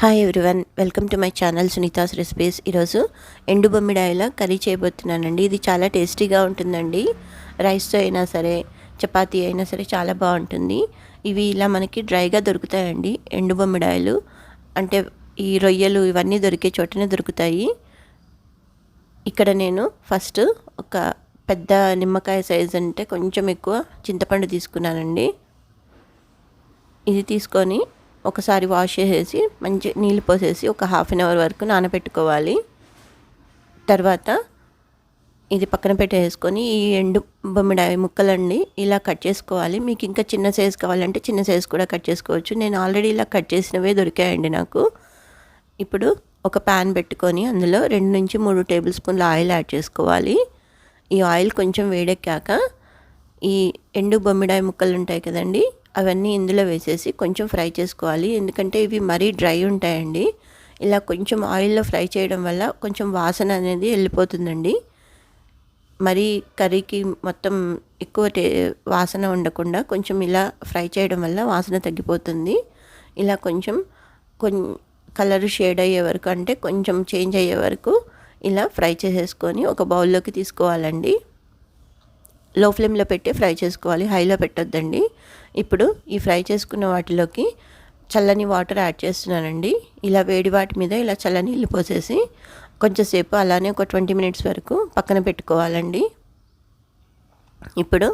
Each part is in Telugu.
Hi everyone welcome to my channel Sunitha's recipes ఈరోజు ఎండు బొమ్మిడాయిల కర్రీ చేయబోతున్నానండి. ఇది చాలా టేస్టీగా ఉంటుందండి. రైస్తో అయినా సరే చపాతీ అయినా సరే చాలా బాగుంటుంది. ఇవి ఇలా మనకి డ్రైగా దొరుకుతాయండి ఎండు బొమ్మిడాయలు అంటే ఈ రొయ్యలు ఇవన్నీ దొరికే చోటనే దొరుకుతాయి. ఇక్కడ నేను ఫస్ట్ ఒక పెద్ద నిమ్మకాయ సైజ్ అంటే కొంచెం ఎక్కువ చింతపండు తీసుకున్నానండి. ఇది తీసుకొని ఒకసారి వాష్ చేసేసి మంచి నీళ్ళు పోసేసి ఒక హాఫ్ అన్ అవర్ వరకు నానబెట్టుకోవాలి. తర్వాత ఇది పక్కన పెట్టేసుకొని ఈ ఎండు బొమ్మిడాయి ముక్కలండి ఇలా కట్ చేసుకోవాలి. మీకు ఇంకా చిన్న సైజ్ కావాలంటే చిన్న సైజు కూడా కట్ చేసుకోవచ్చు. నేను ఆల్రెడీ ఇలా కట్ చేసినవే దొరికాయండి నాకు. ఇప్పుడు ఒక ప్యాన్ పెట్టుకొని అందులో రెండు నుంచి మూడు టేబుల్ స్పూన్ల ఆయిల్ యాడ్ చేసుకోవాలి. ఈ ఆయిల్ కొంచెం వేడెక్కాక ఈ ఎండు బొమ్మిడాయి ముక్కలు ఉంటాయి కదండీ అవన్నీ ఇందులో వేసేసి కొంచెం ఫ్రై చేసుకోవాలి. ఎందుకంటే ఇవి మరీ డ్రై ఉంటాయండి. ఇలా కొంచెం ఆయిల్లో ఫ్రై చేయడం వల్ల కొంచెం వాసన అనేది వెళ్ళిపోతుందండి. మరి కర్రీకి మొత్తం ఎక్కువ టే వాసన ఉండకుండా కొంచెం ఇలా ఫ్రై చేయడం వల్ల వాసన తగ్గిపోతుంది. ఇలా కొంచెం కొం కలర్ షేడ్ అయ్యే వరకు అంటే కొంచెం చేంజ్ అయ్యే వరకు ఇలా ఫ్రై చేసేసుకొని ఒక బౌల్లోకి తీసుకోవాలండి. లో ఫ్లేమ్లో పెట్టి ఫ్రై చేసుకోవాలి. హైలో పెట్టొద్దండి. ఇప్పుడు ఈ ఫ్రై చేసుకున్న వాటిలోకి చల్లని వాటర్ యాడ్ చేస్తున్నానండి. ఇలా వేడి వాటి మీద ఇలా చల్లని నీళ్ళు పోసేసి కొంచెంసేపు అలానే ఒక ట్వంటీ మినిట్స్ వరకు పక్కన పెట్టుకోవాలండి. ఇప్పుడు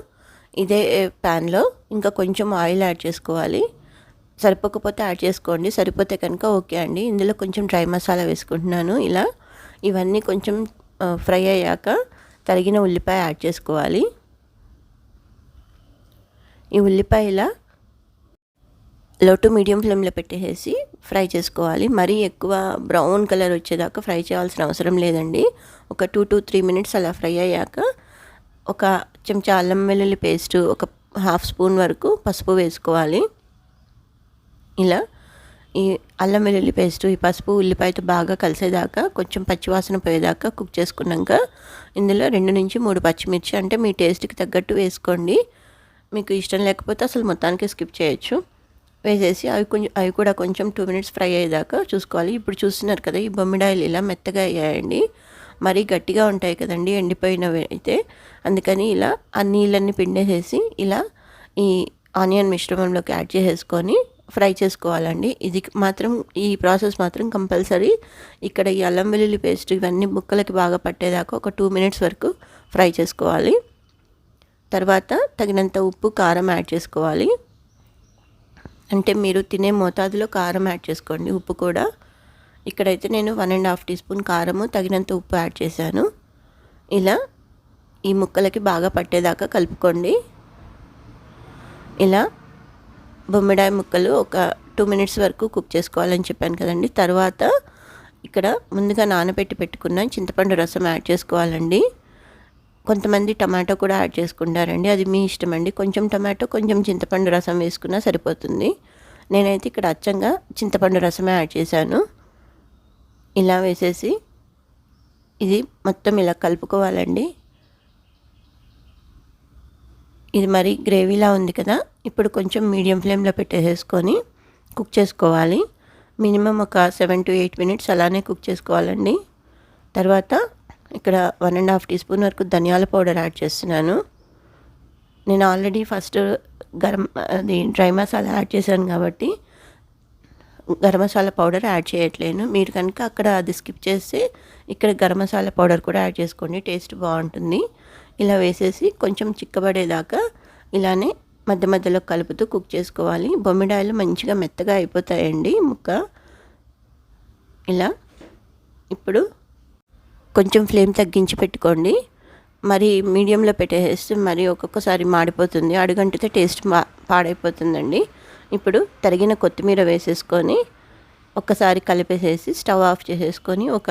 ఇదే ప్యాన్లో ఇంకా కొంచెం ఆయిల్ యాడ్ చేసుకోవాలి. సరిపోకపోతే యాడ్ చేసుకోండి. సరిపోతే కనుక ఓకే అండి. ఇందులో కొంచెం డ్రై మసాలా వేసుకుంటున్నాను. ఇలా ఇవన్నీ కొంచెం ఫ్రై అయ్యాక తరిగిన ఉల్లిపాయ యాడ్ చేసుకోవాలి. ఈ ఉల్లిపాయల లో టు మీడియం ఫ్లేమ్లో పెట్టేసి ఫ్రై చేసుకోవాలి. మరీ ఎక్కువ బ్రౌన్ కలర్ వచ్చేదాకా ఫ్రై చేయాల్సిన అవసరం లేదండి. ఒక టూ టు త్రీ మినిట్స్ అలా ఫ్రై అయ్యాక ఒక చెంచా అల్లం వెల్లుల్లి పేస్ట్ ఒక హాఫ్ స్పూన్ వరకు పసుపు వేసుకోవాలి. ఇలా ఈ అల్లం వెల్లుల్లి పేస్ట్ ఈ పసుపు ఉల్లిపాయతో బాగా కలిసేదాకా కొంచెం పచ్చివాసన పోయేదాకా కుక్ చేసుకున్నాక ఇందులో రెండు నుంచి మూడు పచ్చిమిర్చి అంటే మీ టేస్ట్కి తగ్గట్టు వేసుకోండి. మీకు ఇష్టం లేకపోతే అసలు మొత్తానికి స్కిప్ చేయొచ్చు. వేసేసి అవి కొంచెం అవి కూడా కొంచెం టూ మినిట్స్ ఫ్రై అయ్యేదాకా చూసుకోవాలి. ఇప్పుడు చూస్తున్నారు కదా ఈ బొమ్మిడాయిలు ఇలా మెత్తగా అయ్యాయండి. మరీ గట్టిగా ఉంటాయి కదండి ఎండిపోయినవి అయితే. అందుకని ఇలా ఆ నీళ్ళన్నీ పిండేసేసి ఇలా ఈ ఆనియన్ మిశ్రమంలోకి యాడ్ చేసేసుకొని ఫ్రై చేసుకోవాలండి. ఇది మాత్రం ఈ ప్రాసెస్ మాత్రం కంపల్సరీ. ఇక్కడ ఈ అల్లం వెల్లుల్లి పేస్ట్ ఇవన్నీ ముక్కలకి బాగా పట్టేదాకా ఒక టూ మినిట్స్ వరకు ఫ్రై చేసుకోవాలి. తర్వాత తగినంత ఉప్పు కారం యాడ్ చేసుకోవాలి. అంటే మీరు తినే మోతాదులో కారం యాడ్ చేసుకోండి ఉప్పు కూడా. ఇక్కడైతే నేను one and half teaspoon కారము తగినంత ఉప్పు యాడ్ చేశాను. ఇలా ఈ ముక్కలకి బాగా పట్టేదాకా కలుపుకోండి. ఇలా బొమ్మిడాయి ముక్కలు ఒక టూ మినిట్స్ వరకు కుక్ చేసుకోవాలని చెప్పాను కదండి. తర్వాత ఇక్కడ ముందుగా నానబెట్టి పెట్టుకున్న చింతపండు రసం యాడ్ చేసుకోవాలండి. కొంతమంది టమాటో కూడా యాడ్ చేసుకుంటారండి. అది మీ ఇష్టం అండి. కొంచెం టమాటో కొంచెం చింతపండు రసం వేసుకున్నా సరిపోతుంది. నేనైతే ఇక్కడ అచ్చంగా చింతపండు రసమే యాడ్ చేశాను. ఇలా వేసేసి ఇది మొత్తం ఇలా కలుపుకోవాలండి. ఇది మరి గ్రేవీలా ఉంది కదా. ఇప్పుడు కొంచెం మీడియం ఫ్లేమ్లో పెట్టేసేసుకొని కుక్ చేసుకోవాలి. మినిమం ఒక సెవెన్ టు ఎయిట్ మినిట్స్ అలానే కుక్ చేసుకోవాలండి. తర్వాత ఇక్కడ one and half teaspoon వరకు ధనియాల పౌడర్ యాడ్ చేస్తున్నాను. నేను ఆల్రెడీ ఫస్ట్ గరం అది డ్రై మసాలా యాడ్ చేశాను కాబట్టి గరం మసాలా పౌడర్ యాడ్ చేయట్లేను. మీరు కనుక అక్కడ అది స్కిప్ చేస్తే ఇక్కడ గరం మసాలా పౌడర్ కూడా యాడ్ చేసుకోండి టేస్ట్ బాగుంటుంది. ఇలా వేసేసి కొంచెం చిక్కబడేదాకా ఇలానే మధ్య మధ్యలో కలుపుతూ కుక్ చేసుకోవాలి. బొమ్మిడాయలు మంచిగా మెత్తగా అయిపోతాయండి ముక్క. ఇలా ఇప్పుడు కొంచెం ఫ్లేమ్ తగ్గించి పెట్టుకోండి. మరి మీడియంలో పెట్టేస్తే మరి ఒక్కొక్కసారి మాడిపోతుంది. అడుగంటితే టేస్ట్ పాడైపోతుందండి. ఇప్పుడు తరిగిన కొత్తిమీర వేసేసుకొని ఒక్కసారి కలిపేసేసి స్టవ్ ఆఫ్ చేసేసుకొని ఒక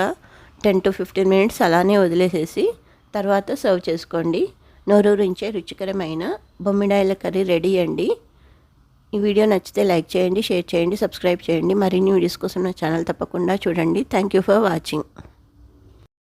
టెన్ టు ఫిఫ్టీన్ మినిట్స్ అలానే వదిలేసేసి తర్వాత సర్వ్ చేసుకోండి. నోరూరించే రుచికరమైన బొమ్మిడాయల కర్రీ రెడీ అండి. ఈ వీడియో నచ్చితే లైక్ చేయండి షేర్ చేయండి సబ్స్క్రైబ్ చేయండి. మరిన్ని వీడియోస్ కోసం నా ఛానల్ తప్పకుండా చూడండి. Thank you for watching.